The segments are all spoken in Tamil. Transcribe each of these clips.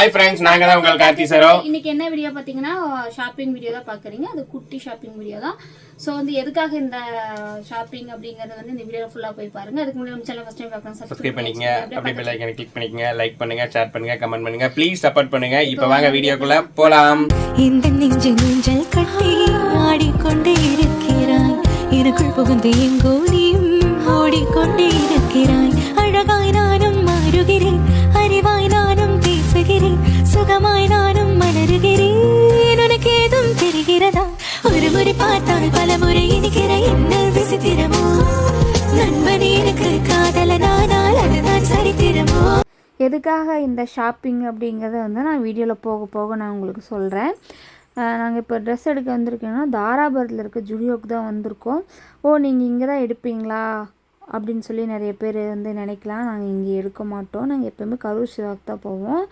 ஹாய் ஃப்ரெண்ட்ஸ் நாங்க தான் உங்கள் கார்த்தி சரோ இன்னைக்கு என்ன வீடியோ பார்த்தீங்கன்னா ஷாப்பிங் வீடியோ தான் பார்க்குறீங்க. அது குட்டி ஷாப்பிங் வீடியோ தான். ஸோ வந்து எதுக்காக இந்த ஷாப்பிங் அப்படிங்கறது வந்து இந்த வீடியோ ஃபுல்லாக போய் பாருங்க. அதுக்கு முன்னாடி நம்ம சேனல் ஃபஸ்ட் டைம் பார்க்கலாம் சப்ஸ்கிரைப் பண்ணிக்கங்க. அப்படியே பெல் ஐக்கனை கிளிக் பண்ணிக்கங்க. லைக் பண்ணுங்க ஷேர் பண்ணுங்க கமெண்ட் பண்ணுங்க. ப்ளீஸ் சப்போர்ட் பண்ணுங்க. இப்போ வாங்க வீடியோக்குள்ள போலாம். இந்த நெஞ்சு நெஞ்சல் கட்டி ஆடிக்கொண்டே இருக்கிறாய். எனக்குள் புகுந்து எங்கோ நீயும் ஓடிக்கொண்டே இருக்கிறாய். அழகாய் நானும் மாறுகிறேன் சுகமாய் நானும் மலருகிறேன். உனக்கு ஏதும் தெரிகிறதா? ஒரு முறை பார்த்தால் பல முறை இனிக்கிற என்ன விசித்திரமோ? நண்பன் எனக்கு காதலனானால் அதுதான் சரித்திரமோ? எதுக்காக இந்த ஷாப்பிங் அப்படிங்கிறத வந்து நான் வீடியோவில் போக போக நான் உங்களுக்கு சொல்கிறேன் நாங்கள் இப்போ ட்ரெஸ் எடுக்க வந்திருக்கோன்னா தாராபுரத்தில் இருக்க ஜுடியோக்கு தான் வந்திருக்கோம். ஓ நீங்கள் இங்கே தான் எடுப்பீங்களா? அப்படின்னு சொல்லி நிறைய பேர் வந்து நினைக்கலாம். நாங்கள் இங்கே எடுக்க மாட்டோம். நாங்கள் எப்போவுமே கரூர் சிவாக்கு தான் போவோம்.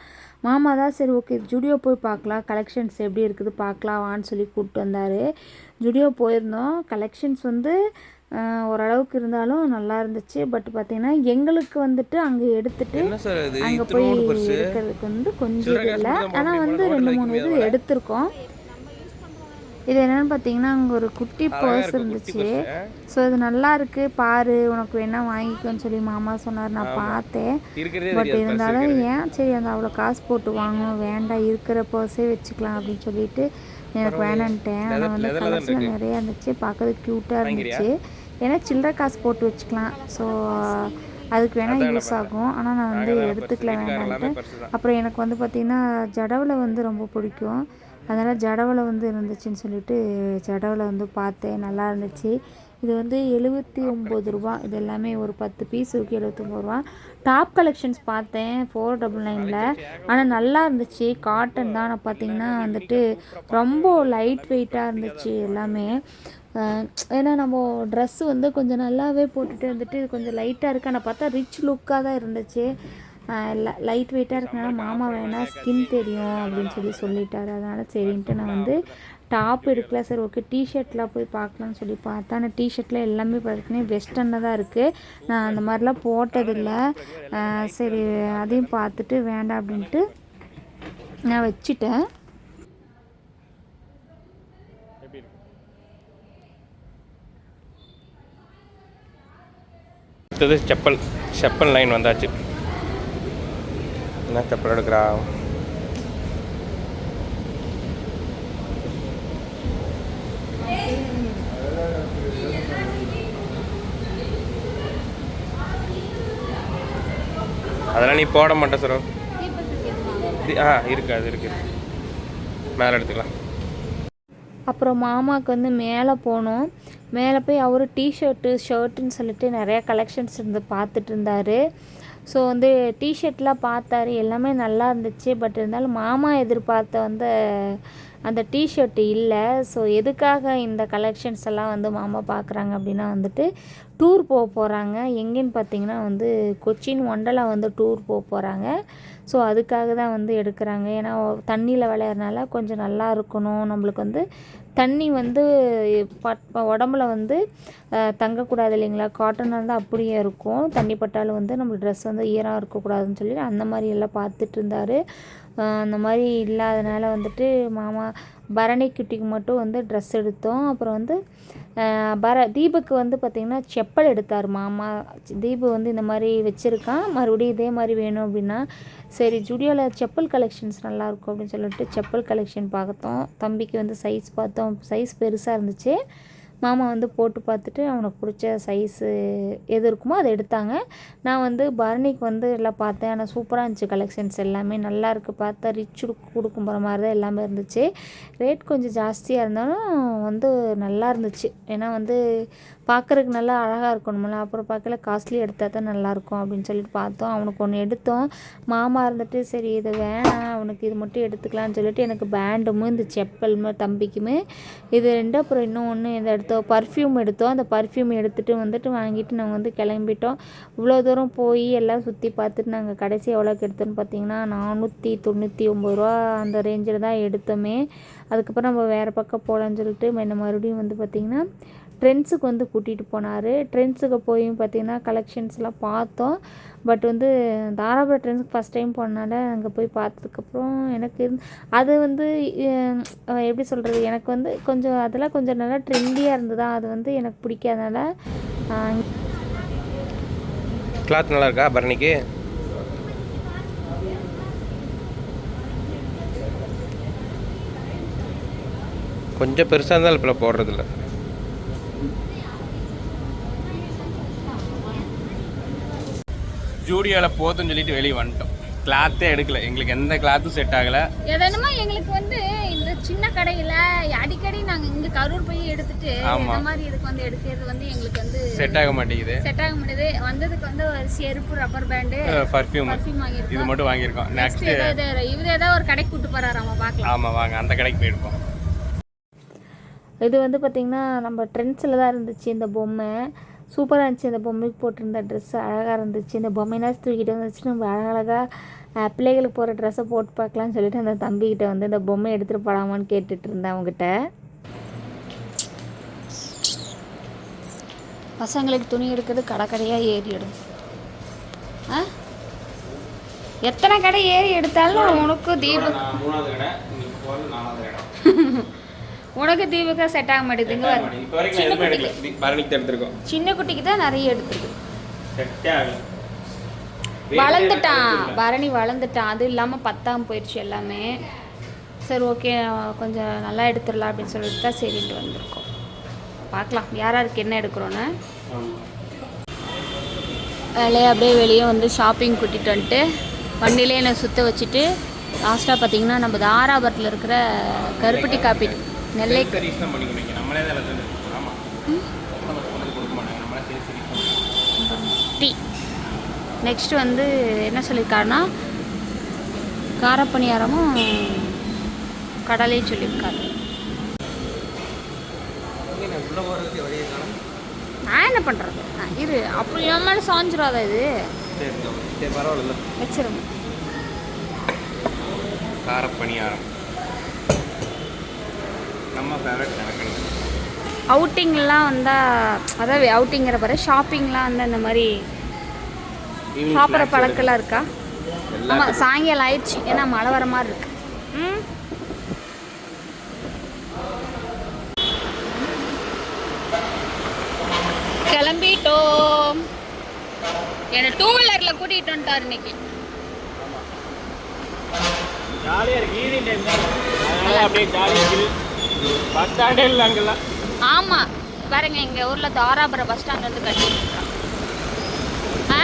மாமா தான் சரி ஓகே ஜுடியோ போய் பார்க்கலாம். கலெக்ஷன்ஸ் எப்படி இருக்குது பார்க்கலாம் வான்னு சொல்லி கூப்பிட்டு வந்தார். ஜுடியோ போயிருந்தோம். கலெக்ஷன்ஸ் வந்து ஓரளவுக்கு இருந்தாலும் நல்லா இருந்துச்சு. பட் பார்த்தீங்கன்னா எங்களுக்கு வந்துட்டு அங்கே எடுத்துட்டு அங்கே போய் எடுக்கிறதுக்கு வந்து கொஞ்சம் இல்லை. ஆனால் வந்து ரெண்டு மூணு இது எடுத்திருக்கோம். இது என்னன்னு பார்த்தீங்கன்னா அங்கே ஒரு குட்டி பர்ஸ் இருந்துச்சு. ஸோ இது நல்லா இருக்கு பாரு உனக்கு வேணா வாங்கிக்கோன்னு சொல்லி மாமா சொன்னார் நான் பார்த்தேன். பட் இருந்தாலும் ஏன்? சரி அந்த அவ்வளோ காசு போட்டு வாங்கணும் வேண்டாம் இருக்கிற பர்ஸே வச்சுக்கலாம் அப்படின்னு சொல்லிட்டு எனக்கு வேணான்ட்டேன். ஆனால் வந்து கலர்ஸ்லாம் நிறைய இருந்துச்சு பார்க்கறதுக்கு க்யூட்டாக இருந்துச்சு. ஏன்னா சில்லறை காசு போட்டு வச்சுக்கலாம். ஸோ அதுக்கு வேணால் யூஸ் ஆகும். ஆனால் நான் வந்து எடுத்துக்கல வேண்டான்ட்டு அப்புறம் எனக்கு வந்து பார்த்திங்கன்னா ஜடவில் வந்து ரொம்ப பிடிக்கும். அதனால் ஜடவில் வந்து இருந்துச்சுன்னு சொல்லிட்டு ஜடவில் வந்து பார்த்தேன். நல்லா இருந்துச்சு. இது வந்து எழுபத்தி ஒம்பது ரூபா. இது எல்லாமே ஒரு பத்து பீஸ் இருக்குது எழுபத்தொம்பது ரூபா. டாப் கலெக்ஷன்ஸ் பார்த்தேன். ஃபோர் டபுள் நைனில் ஆனால் நல்லா இருந்துச்சு. காட்டன் தான். ஆனால் பார்த்தீங்கன்னா வந்துட்டு ரொம்ப லைட் வெயிட்டாக இருந்துச்சு எல்லாமே. ஏன்னா நம்ம ட்ரெஸ்ஸு வந்து கொஞ்சம் நல்லாவே போட்டுட்டு வந்துட்டு கொஞ்சம் லைட்டாக இருக்குது ஆனால் பார்த்தா ரிச் லுக்காக தான் இருந்துச்சு. லைட் வெயிட்டாக இருக்கனால மாமா வேணால் ஸ்கின் தெரியும் அப்படின்னு சொல்லி சொல்லிட்டாரு. அதனால் சரின்ட்டு நான் வந்து டாப் எடுக்கல சார் ஓகே டிஷர்ட்லாம் போய் பார்க்கலான்னு சொல்லி பார்த்தா ஆனால் டிஷர்ட்டில் எல்லாமே பார்த்தீங்கன்னா வெஸ்டர்னில் தான் இருக்குது நான் அந்த மாதிரிலாம் போட்டதில்லை. சரி அதையும் பார்த்துட்டு வேண்டாம் அப்படின்ட்டு நான் வச்சுட்டேன். அடுத்தது செப்பல் செப்பல் லைன் வந்தாச்சு. என்ன செப்பல் எடுக்கிறா அதெல்லாம் நீ போட மாட்டேன் சார். ஆ இருக்கு அது இருக்கு. மேலே எடுத்துக்கலாம். அப்புறம் மாமாவுக்கு வந்து மேலே போனோம். மேலே போய் அவர் டிஷர்ட்டு ஷர்ட்டுன்னு சொல்லிட்டு நிறையா கலெக்ஷன்ஸ் இருந்து பார்த்துட்டு இருந்தார். ஸோ வந்து டிஷர்ட்லாம் பார்த்தாரு. எல்லாமே நல்லா இருந்துச்சு. பட் இருந்தாலும் மாமா எதிர்பார்த்த வந்து அந்த டிஷர்ட் இல்லை. ஸோ எதுக்காக இந்த கலெக்ஷன்ஸ் எல்லாம் வந்து மாமா பார்க்குறாங்க அப்படின்னா வந்துட்டு டூர் போக போகிறாங்க எங்கேன்னு பார்த்தீங்கன்னா வந்து கொச்சின் ஒண்டலா வந்து டூர் போக போகிறாங்க ஸோ அதுக்காக தான் வந்து எடுக்கிறாங்க. ஏன்னா தண்ணியில் விளையாடுறனால கொஞ்சம் நல்லா இருக்கணும். நம்மளுக்கு வந்து தண்ணி வந்து பட் உடம்புல வந்து தங்கக்கூடாது இல்லைங்களா? காட்டனாக இருந்தால் அப்படியே இருக்கும். தண்ணி பட்டாலும் வந்து நம்ம ட்ரெஸ் வந்து ஈரம் இருக்கக்கூடாதுன்னு சொல்லி அந்த மாதிரி எல்லாம் பார்த்துட்டு இருந்தார். அந்த மாதிரி இல்லாதனால வந்துட்டு மாமா பரணி குட்டிக்கு மட்டும் வந்து ட்ரெஸ் எடுத்தோம். அப்புறம் வந்து பர தீபுக்கு வந்து பார்த்திங்கன்னா செப்பல் எடுத்தார் மாமா. தீபு வந்து இந்த மாதிரி வச்சுருக்கான். மறுபடியும் இதே மாதிரி வேணும் அப்படின்னா சரி ஜுடியோவில் செப்பல் கலெக்ஷன்ஸ் நல்லாயிருக்கும் அப்படின்னு சொல்லிட்டு செப்பல் கலெக்ஷன் பார்த்தோம். தம்பிக்கு வந்து சைஸ் பார்த்தோம். சைஸ் பெருசாக இருந்துச்சு. மாமா வந்து போட்டு பார்த்துட்டு அவனுக்கு பிடிச்ச சைஸு எது இருக்குமோ அதை எடுத்தாங்க. நான் வந்து பரணிக்கு வந்து எல்லாம் பார்த்தேன். ஆனால் சூப்பராக இருந்துச்சு கலெக்ஷன்ஸ் எல்லாமே. நல்லா இருக்குது பார்த்தா. ரிச் கொடுக்கும் போகிற மாதிரி தான் எல்லாமே இருந்துச்சு. ரேட் கொஞ்சம் ஜாஸ்தியாக இருந்தாலும் வந்து நல்லா இருந்துச்சு. ஏன்னா வந்து பார்க்குறதுக்கு நல்லா அழகாக இருக்கணுமில்ல அப்புறம் பார்க்கல காஸ்ட்லி எடுத்தால் தான் நல்லாயிருக்கும் அப்படின்னு சொல்லிட்டு பார்த்தோம். அவனுக்கு ஒன்று எடுத்தோம். மாமா இருந்துட்டு சரி இது வேணாம். அவனுக்கு இது மட்டும் எடுத்துக்கலாம்னு சொல்லிட்டு எனக்கு பேண்டுமே இந்த செப்பலுமே தம்பிக்குமே. இது ரெண்டு அப்புறம் இன்னும் ஒன்று இதை எடுத்தோம் பர்ஃப்யூம் எடுத்தோம் அந்த பர்ஃப்யூம் எடுத்துகிட்டு வந்துட்டு வாங்கிட்டு நாங்கள் வந்து கிளம்பிட்டோம். இவ்வளோ தூரம் போய் எல்லாம் சுற்றி பார்த்துட்டு நாங்கள் கடைசி எவ்வளோக்கு எடுத்தோன்னு பார்த்தீங்கன்னா நானூற்றி தொண்ணூற்றி ஒம்பது ரூபா அந்த ரேஞ்சில் தான் எடுத்தோமே. அதுக்கப்புறம் நம்ம வேறு பக்கம் போகலான்னு சொல்லிட்டு என்ன மறுபடியும் வந்து பார்த்திங்கன்னா ட்ரெண்ட்ஸுக்கு வந்து கூட்டிகிட்டு போனார். ட்ரெண்ட்ஸுக்கு போய் பார்த்திங்கன்னா கலெக்ஷன்ஸ்லாம் பார்த்தோம். பட் வந்து தாராபுரம் ட்ரெண்ட்ஸுக்கு ஃபஸ்ட் டைம் போனனால அங்கே போய் பார்த்ததுக்கப்புறம் எனக்கு அது வந்து எப்படி சொல்கிறது எனக்கு வந்து கொஞ்சம் அதெல்லாம் கொஞ்சம் நல்லா ட்ரெண்டியாக இருந்ததா? அது வந்து எனக்கு பிடிக்காதனால கிளாத் நல்லா இருக்கா பரணிக்கு? கொஞ்சம் பெருசாக இருந்தாலும் இப்போ போடுறதில்ல. ஜூடியோவில் போதும்னு சொல்லிட்டு வெளியே வந்துட்டோம். கிளாத்தே எடுக்கல. எங்களுக்கு எந்த கிளாத்தும் செட் ஆகலை. எதனுமா எங்களுக்கு வந்து இந்த சின்ன கடையில அடிக்கடி நாங்க இங்க கரூர் போய் எடுத்துட்டு ஆமா. இந்த மாதிரி இதுக்கு வந்து எடுக்கிறது வந்து எங்களுக்கு வந்து செட் ஆக மாட்டேங்குது. செட் ஆக முடியுது வந்ததுக்கு வந்து ஒரு செருப்பு ரப்பர் பேண்டு பர்ஃப்யூம் இது மட்டும் வாங்கியிருக்கோம். நெக்ஸ்ட் இவர் ஏதாவது ஒரு கடைக்கு கூட்டு போறாராமா பார்க்கலாம். ஆமாம் வாங்க. அந்த கடைக்கு போயிருக்கோம் இது வந்து பார்த்திங்கன்னா நம்ம ட்ரெண்ட்ஸில் தான் இருந்துச்சு இந்த பொம்மை. சூப்பராக இருந்துச்சு. இந்த பொம்மைக்கு போட்டிருந்த ட்ரெஸ் அழகாக இருந்துச்சு. இந்த பொம்மைனா தூக்கிட்டு வந்துச்சு நம்ம அழகழகாக பிள்ளைகளுக்கு போகிற ட்ரெஸ்ஸை போட்டு பார்க்கலாம்னு சொல்லிட்டு அந்த தம்பிக்கிட்ட வந்து இந்த பொம்மை எடுத்துகிட்டு போகலாமான்னு கேட்டுட்டு இருந்தேன் அவங்ககிட்ட. பசங்களுக்கு துணி எடுக்கிறது கடை கடையாக ஏறிடும் ஆ? எத்தனை கடை ஏறி எடுத்தாலும் உனக்கு தீபக் உனக்கு தீபக்கா செட் ஆக மாட்டேங்குதுங்க. இப்போ வரைக்கும் நான் எதுவுமே எடுக்கல. இது பரணிக்கு தான் எடுத்திருக்கோம். சின்ன குட்டிக்கு தான் நிறைய எடுத்துருக்கு. செட்டே ஆகல. வளர்ந்துட்டான். பரணி வளர்ந்துட்டான். அது இல்லாமல் பத்தாம் போயிடுச்சு எல்லாமே. சரி ஓகே கொஞ்சம் நல்லா எடுத்துடலாம் அப்படின்னு சொல்லிட்டு தான் சரின்ட்டு வந்திருக்கோம். பார்க்கலாம். யார் யாருக்கு என்ன எடுக்கிறோன்னு. வேலையை அப்படியே வெளியே வந்து ஷாப்பிங் கூட்டிகிட்டு வந்துட்டு வண்டியிலே என்னை சுற்ற வச்சுட்டு லாஸ்ட்டாக பார்த்தீங்கன்னா நம்ம தாராபுரத்தில் இருக்கிற கருப்பட்டி காப்பி நெல்லை சர்வீஸ் தான் பண்ணிக்கணும். இங்க. நம்மளே தான் எல்லாத்தையும் ஆமாம் நம்ம கொண்டு கொடுக்க மாட்டாங்க. நம்மளே சரி சரி டீ. நெக்ஸ்ட் வந்து என்ன சொல்லியிருக்காருன்னா காரப்பணியாரமும் கடலையும் சொல்லியிருக்காரு. நான் என்ன பண்ணுறது இரு. அப்படி நம்மளால சாஞ்சிடாத இது. வச்சிருங்க. காரப்பணியாரம். ஃபேவரட் அவுட்டிங்லாம் வந்தால் அதாவது அவுட்டிங்கிற பாரு ஷாப்பிங்லாம் வந்து இந்த மாதிரி சாப்பிட்ற பழக்கம்லாம் இருக்கா? ஆமாம் சாயங்காலம் ஆயிடுச்சு. ஏன்னா மழை வர மாதிரி இருக்கு. ம்? கிளம்பிட்டோம். என்னை டூ வீலரில் கூட்டிகிட்டு வந்துட்டார் இன்னைக்கு. ஜாலியாக இருக்கு. ஈவினிங் டைம் தான். அப்படியே ஜாலியாக பஸ் ஸ்டாண்டே இல்லை அங்கெல்லாம். ஆமாம் பாருங்க எங்கள் ஊரில் தாராபுரம் பஸ் ஸ்டாண்ட் வந்து கட்டி ஆ?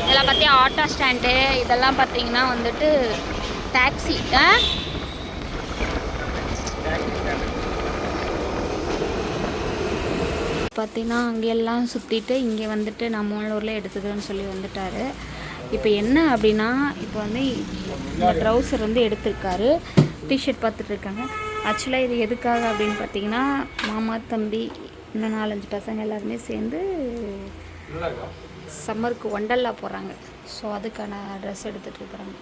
இதெல்லாம் பற்றி ஆட்டோ ஸ்டாண்டு. இதெல்லாம் பார்த்தீங்கன்னா வந்துட்டு டாக்ஸி. ஆ? பார்த்தீங்கன்னா அங்கெல்லாம் சுற்றிட்டு இங்கே வந்துட்டு நம்ம ஊரில் எடுத்துக்கிறேன்னு சொல்லி வந்துட்டாரு. இப்போ என்ன அப்படின்னா இப்போ வந்து இந்த ட்ரௌசர் வந்து எடுத்திருக்காரு. டிஷர்ட் பார்த்துட்டு இருக்காங்க. ஆக்சுவலாக இது எதுக்காக அப்படின்னு பார்த்தீங்கன்னா மாமா தம்பி இன்னும் நாலஞ்சு பசங்க எல்லாருமே சேர்ந்து சம்மருக்கு ஒண்டல்லா போகிறாங்க ஸோ அதுக்கான ட்ரெஸ் கலர்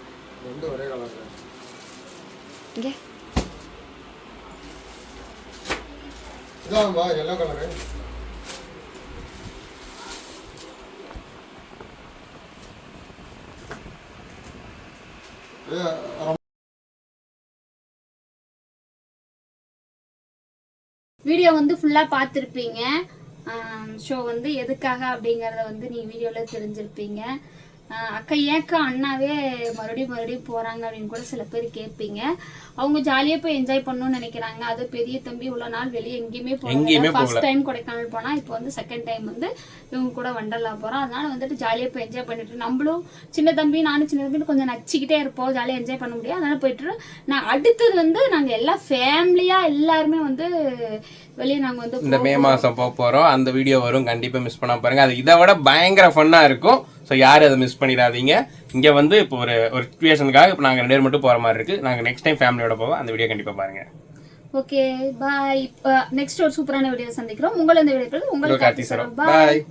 இங்கே. இதான்பா எல்லோ கலரு வீடியோ வந்து ஃபுல்லாக பார்த்துருப்பீங்க. ஷோ வந்து எதுக்காக அப்படிங்கிறத வந்து நீ வீடியோவில் தெரிஞ்சிருப்பீங்க. அக்கா ஏக்கா அண்ணாவே மறுபடியும் மறுபடியும் போகிறாங்க அப்படின்னு கூட சில பேர் கேட்பீங்க. அவங்க ஜாலியாக போய் என்ஜாய் பண்ணணும்னு நினைக்கிறாங்க. அது பெரிய தம்பி இவ்வளோ நாள் வெளியே எங்கேயுமே போகல. ஃபர்ஸ்ட் டைம் கொடைக்கானல் போனால் இப்போ வந்து செகண்ட் டைம் வந்து இவங்க கூட வண்டர்லா போகிறோம் அதனால வந்துட்டு ஜாலியாக போய் என்ஜாய் பண்ணிட்டு நம்மளும் சின்ன தம்பி நானும் சின்ன தம்பி கொஞ்சம் நச்சிக்கிட்டே இருப்போம். ஜாலியாக என்ஜாய் பண்ண முடியும் அதனால போயிட்டு நான் அடுத்தது வந்து நாங்கள் எல்லாம் ஃபேமிலியாக எல்லாருமே வந்து வெளியே நாங்கள் வந்து இந்த மே மாதம் போக போகிறோம் அந்த வீடியோ வரும். கண்டிப்பாக மிஸ் பண்ணாம பாருங்க அது இதை விட பயங்கர ஃபன்னாக இருக்கும். ஸோ யாரும் அதை மிஸ் பண்ணிடாதீங்க. இங்கே வந்து இப்போ ஒரு ஒரு சுச்சுவேஷனுக்காக இப்போ நாங்கள் ரெண்டு பேர் மட்டும் போகிற மாதிரி இருக்குது நாங்கள் நெக்ஸ்ட் டைம் ஃபேமிலியோட போவோம். அந்த வீடியோ கண்டிப்பாக பாருங்கள் ஓகே பாய் நெக்ஸ்ட் ஒரு சூப்பரான வீடியோ சந்திக்கிறோம். உங்களை இந்த வீடியோ உங்களை கார்த்தி கார்த்தி சரம் சரம் பாய் பாய்